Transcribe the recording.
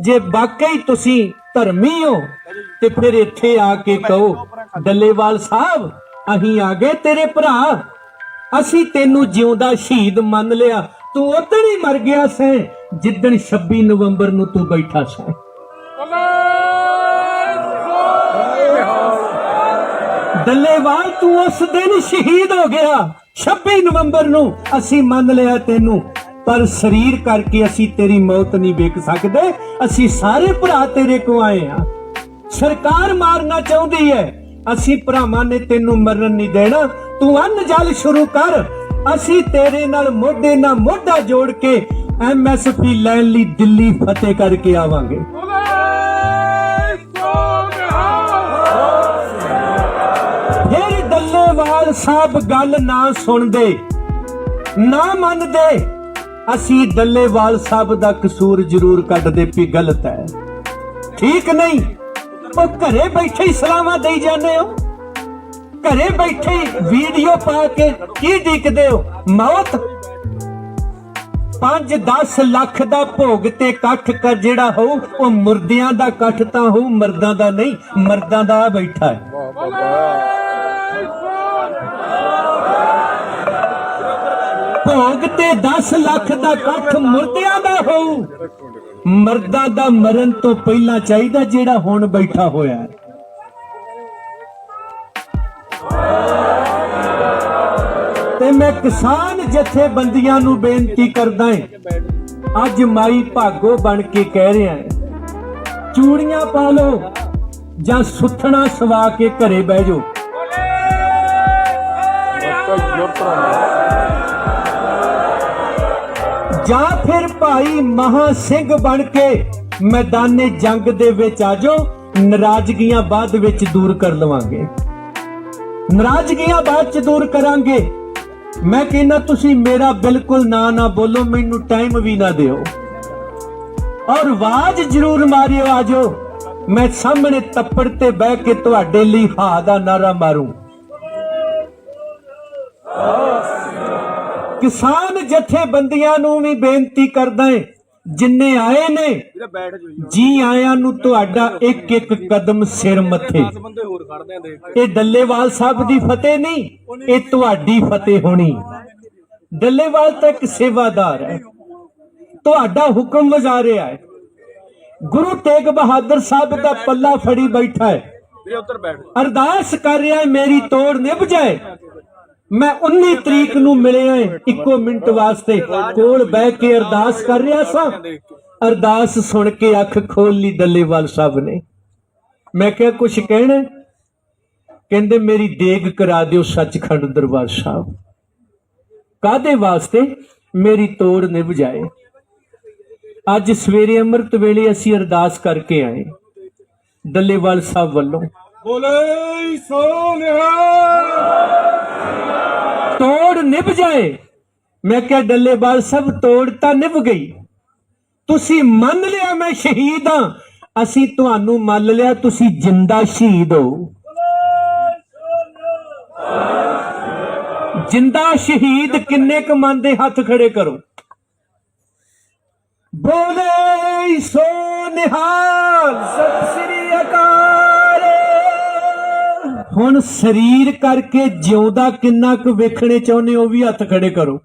ਜੇ ਵਾਕਈ ਤੁਸੀਂ ਧਰਮੀ ਹੋ, ਤੇ ਫਿਰ ਇੱਥੇ ਆ ਕੇ ਕਹੋ, ਡੱਲੇਵਾਲ ਸਾਹਿਬ, ਅਸੀਂ ਆ ਗਏ ਤੇਰੇ ਭਰਾ। ਅਸੀਂ ਤੈਨੂੰ ਜਿਉਂਦਾ ਸ਼ਹੀਦ ਮੰਨ ਲਿਆ। ਤੂੰ ਉਦੋਂ ਹੀ ਮਰ ਗਿਆ ਸੈਂ, ਜਿੱਦਣ 26 ਨਵੰਬਰ ਨੂੰ ਤੂੰ ਬੈਠਾ ਸੈਂ। ਡੱਲੇਵਾਲ, ਤੂੰ ਉਸ ਦਿਨ ਸ਼ਹੀਦ ਹੋ ਗਿਆ। 26 ਨਵੰਬਰ ਨੂੰ ਅਸੀਂ ਮੰਨ ਲਿਆ ਤੈਨੂੰ। ਪਰ ਸਰੀਰ ਕਰਕੇ ਅਸੀਂ ਤੇਰੀ ਮੌਤ ਨਹੀਂ ਵੇਖ ਸਕਦੇ, ਅਸੀਂ ਸਾਰੇ ਭਰਾ ਤੇਰੇ ਕੋ ਆਏ ਆ ਸਰਕਾਰ ਮਾਰਨਾ ਚਾਹੁੰਦੀ ਹੈ, ਅਸੀਂ ਭਰਾਵਾਂ ਨੇ ਤੈਨੂੰ ਮਰਨ ਨਹੀਂ ਦੇਣਾ, ਤੂੰ ਅੰਨ ਜਲ ਸ਼ੁਰੂ ਕਰ। ਅਸੀਂ ਤੇਰੇ ਨਾਲ ਮੋਢੇ ਨਾਲ ਮੋਢਾ ਜੋੜ ਕੇ ਐਮਐਸਪੀ ਲੈਣ ਲਈ ਦਿੱਲੀ ਫਤਿਹ ਕਰਕੇ ਆਵਾਂਗੇ। ਫਿਰ ਡੱਲੇਵਾਲ ਸਾਹਿਬ ਗੱਲ ਨਾ ਸੁਣਦੇ, ਨਾ ਮੰਨਦੇ ਅਸੀਂ ਡੱਲੇਵਾਲ ਸਾਹਿਬ ਦਾ ਕਸੂਰ ਜ਼ਰੂਰ ਕੱਢਦੇ ਵੀ ਗਲਤ ਹੈ। ਠੀਕ ਨਹੀਂ? ਉਹ ਘਰੇ ਬੈਠੇ ਹੀ ਸਲਾਮਾਂ ਦੇਈ ਜਾਂਦੇ ਹੋ। ਘਰੇ ਬੈਠੇ ਵੀਡੀਓ ਪਾ ਕੇ ਕੀ ਡੀਕਦੇ ਹੋ? ਮੌਤ? 5-10 ਲੱਖ ਦਾ ਭੋਗ ਤੇ ਇਕੱਠ ਕਰ ਜਿਹੜਾ ਹੋਊ, ਉਹ ਮੁਰਦਿਆਂ ਦਾ ਇਕੱਠ ਤਾਂ ਹੋਊ, ਮਰਦਾਂ ਦਾ ਨਹੀਂ, ਮਰਦਾਂ ਦਾ ਬੈਠਾ ਹੈ। ਭੋਗ ਤੇ 10 ਲੱਖ ਦਾ ਇਕੱਠ ਮੁਰਦਿਆਂ ਦਾ ਹੋਊ। ਮਰਦਾਂ ਦਾ ਮਰਨ ਤੋਂ ਪਹਿਲਾਂ ਚਾਹੀਦਾ ਜਿਹੜਾ ਹੁਣ ਬੈਠਾ ਹੋਇਆ ਹੈ। ਤੇ ਮੈਂ ਕਿਸਾਨ ਜਥੇਬੰਦੀਆਂ ਨੂੰ ਬੇਨਤੀ ਕਰਦਾ ਹਾਂ, ਅੱਜ ਮਾਈ ਭਾਗੋ ਬਣ ਕੇ ਕਹਿ ਰਿਹਾ ਹਾਂ, ਚੂੜੀਆਂ ਪਾ ਲਓ ਜਾਂ ਸੁੱਥਣਾ ਸਵਾ ਕੇ ਘਰੇ ਬਹਿ ਜਾਓ। ਜਾਂ ਫਿਰ ਭਾਈ ਮਹਾ ਸਿੰਘ ਬਣ ਕੇ ਮੈਦਾਨੇ ਜੰਗ ਦੇ ਵਿੱਚ ਆ ਜਾਓ, ਨਾਰਾਜ਼ਗੀਆਂ ਬਾਅਦ ਵਿੱਚ ਦੂਰ ਕਰ ਲਵਾਂਗੇ। ਨਾਰਾਜ਼ਗੀਆਂ ਬਾਅਦ ਚ ਦੂਰ ਕਰਾਂਗੇ। ਮੈਂ ਕਹਿੰਦਾ ਤੁਸੀਂ ਮੇਰਾ ਬਿਲਕੁਲ ਨਾ ਨਾ ਬੋਲੋ, ਮੈਨੂੰ ਟਾਈਮ ਵੀ ਨਾ ਦਿਓ। ਔਰ ਆਵਾਜ਼ ਜ਼ਰੂਰ ਮਾਰਿਓ ਆਜੋ ਮੈਂ ਸਾਹਮਣੇ ਤੱਪੜ ਤੇ ਬਹਿ ਕੇ ਤੁਹਾਡੇ ਲਈ ਹਾ ਦਾ ਨਾਰਾ ਮਾਰੂੰ। ਕਿਸਾਨ ਜਥੇਬੰਦੀਆਂ ਨੂੰ ਵੀ ਬੇਨਤੀ ਕਰਦਾ ਹਾਂ ਜਿੰਨੇ ਆਏ ਨੇ ਜੀ। ਆਇਆਂ ਨੂੰ ਤੁਹਾਡਾ ਇੱਕ ਇੱਕ ਕਦਮ ਸਿਰ ਮੱਥੇ। ਇਹ ਡੱਲੇਵਾਲ ਸਾਹਿਬ ਦੀ ਫਤਿਹ ਨਹੀਂ ਇਹ ਤੁਹਾਡੀ ਫਤਿਹ ਹੋਣੀ। ਡੱਲੇਵਾਲ ਤਾਂ ਇੱਕ ਸੇਵਾਦਾਰ ਹੈ। ਤੁਹਾਡਾ ਹੁਕਮ ਵਜਾ ਰਿਹਾ ਹੈ। ਗੁਰੂ ਤੇਗ ਬਹਾਦਰ ਸਾਹਿਬ ਦਾ ਪੱਲਾ ਫੜੀ ਬੈਠਾ ਹੈ। ਅਰਦਾਸ ਕਰ ਰਿਹਾ ਮੇਰੀ ਤੋੜ ਨਿਭ ਜਾਏ। ਮੈਂ 19 ਤਰੀਕ ਨੂੰ ਮਿਲਿਆ ਹੈ ਇੱਕੋ ਮਿੰਟ ਵਾਸਤੇ। ਕੋਲ ਬਹਿ ਕੇ ਅਰਦਾਸ ਕਰ ਰਿਹਾ ਸਾਂ। ਅਰਦਾਸ ਸੁਣ ਕੇ ਅੱਖ ਖੋਲ ਲਈ ਡੱਲੇਵਾਲ ਸਾਹਿਬ ਨੇ। ਮੈਂ ਕਿਹਾ ਕੁਝ ਕਹਿਣਾ ਕਹਿੰਦੇ, ਮੇਰੀ ਦੇਗ ਕਰਾ ਦਿਓ ਸੱਚਖੰਡ ਦਰਬਾਰ ਸਾਹਿਬ। ਕਾਦੇ ਵਾਸਤੇ? ਮੇਰੀ ਤੋੜ ਨਿਭ ਜਾਏ। ਅੱਜ ਸਵੇਰੇ ਅੰਮ੍ਰਿਤ ਵੇਲੇ ਅਸੀਂ ਅਰਦਾਸ ਕਰਕੇ ਆਏ, ਡੱਲੇਵਾਲ ਸਾਹਿਬ ਵੱਲੋਂ। ਬੋਲੇ ਸੋਨਿਹਾ ਤੋੜ ਨਿਭ ਜਾਏ। ਮੈਂ ਕਿਹਾ ਡੱਲੇਵਾਲ ਸਾਹਿਬ ਤੋੜ ਤਾਂ ਨਿਭ ਗਈ। ਤੁਸੀਂ ਮੰਨ ਲਿਆ ਮੈਂ ਸ਼ਹੀਦ ਹਾਂ। ਅਸੀਂ ਤੁਹਾਨੂੰ ਮੰਨ ਲਿਆ, ਤੁਸੀਂ ਜਿੰਦਾ ਸ਼ਹੀਦ ਹੋ। ਜਿੰਦਾ ਸ਼ਹੀਦ ਕਿੰਨੇ ਕੁ ਮੰਨਦੇ ਹੱਥ ਖੜੇ ਕਰੋ। ਬੋਲੇ ਸੋ ਨਿਹਾਲ, ਸਤਿ ਸ੍ਰੀ ਹੁਣ ਸਰੀਰ ਕਰਕੇ ਜਿਉਂਦਾ ਕਿੰਨਾ ਕੁ ਵੇਖਣੇ ਚਾਹੁੰਦੇ ਹੋ ਉਹ ਵੀ ਹੱਥ ਖੜੇ ਕਰੋ।